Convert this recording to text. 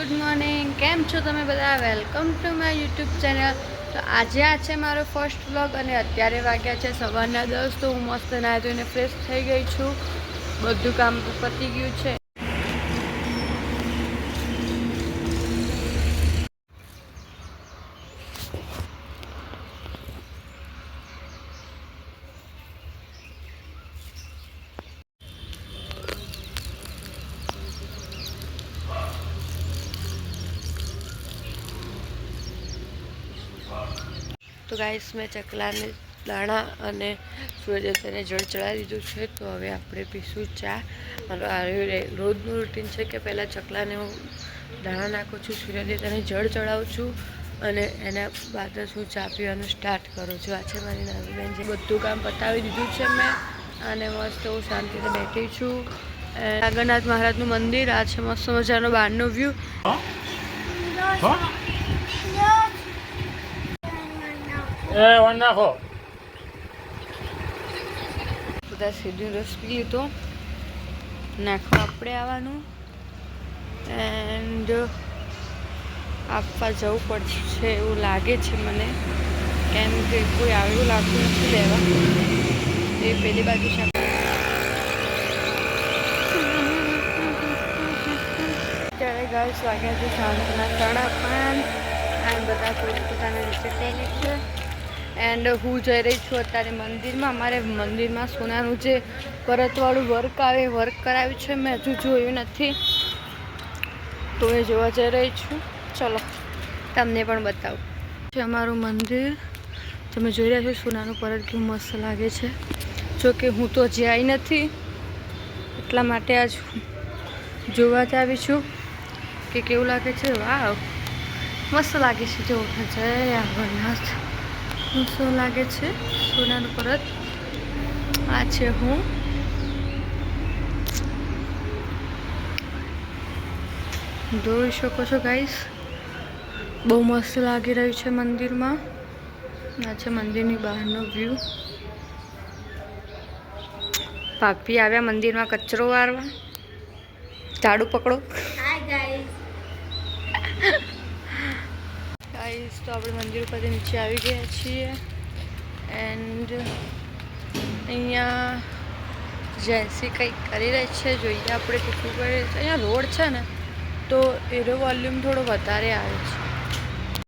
Good morning. કેમ છો તમે બધા? Welcome to my YouTube channel. તો આજે આ છે મારો ફર્સ્ટ વ્લોગ અને અત્યારે વાગ્યા છે સવારના દસ, તો હું મસ્ત નાહી ધોઈને ફ્રેશ થઈ ગઈ છું. બધું કામ પતી ગયું છે. તો ગાઈસ મેં ચકલાને દાણા અને સૂર્યદેવતાને જળ ચડાવી દીધું છે, તો હવે આપણે પીશું ચા. રોજનું રૂટીન છે કે પહેલાં ચકલાને હું દાણા નાખું છું, સૂર્યદેવતાને જળ ચડાવું છું અને એના બાદ જ હું ચા પીવાનું સ્ટાર્ટ કરું છું. આ છે મારી નાની બેન જે બધું કામ પતાવી દીધું છે મેં. અને મસ્ત હું શાંતિથી બેઠી છું. નાગરનાથ મહારાજનું મંદિર, આ છે મસ્ત મજાનો બહારનો વ્યૂ એ વન નાખો. બધા સીધું રસ પી લીધો નાખવા આપણે આવવાનું. એન્ડ આપવા જવું પડશે એવું લાગે છે મને. કેમ કે કોઈ આવ્યું લાગતું નથી લેવા. એ પેલી બાજુ છે ત્યારે ગાઈસ વાગ્યા છે સાંજના સાડા પાંચ. એન્ડ બધા પોતપોતાના રીતે કરે છે. એન્ડ હું જઈ રહી છું અત્યારે મંદિરમાં. અમારે મંદિરમાં સોનાનું જે પરતવાળું વર્ક આવે વર્ક કરાવ્યું છે. મેં હજુ જોયું નથી. તો એ જોવા જઈ રહી છું. ચલો, તમને પણ બતાવું. છે અમારું મંદિર. તમે જોઈ રહ્યા છો, સોનાનું પરત કેવું મસ્ત લાગે છે. જો કે હું તો હજી નથી, એટલા માટે આજ જોવા જ આવી છું કે કેવું લાગે છે. વાવ, મસ્ત લાગે છે. જો, જય અમરનાથ મસ્ત લાગે છે સોનાનું પરત આ છે હું જોઈ શકો છો ગાઈસ બહુ મસ્ત લાગી રહ્યું છે મંદિરમાં આ છે મંદિરની બહારનો વ્યૂ ભાભી આવ્યા મંદિરમાં કચરો વારવા ઝાડુ પકડો તો આપણે મંદિર ઉપરથી નીચે આવી ગયા છીએ. એન્ડ અહીંયા જેન્સી કંઈક કરી રહી છે. જોઈએ આપણે કેટલું કરે અહીંયા રોડ છે ને, તો એનો વોલ્યુમ થોડો વધારે આવે છે.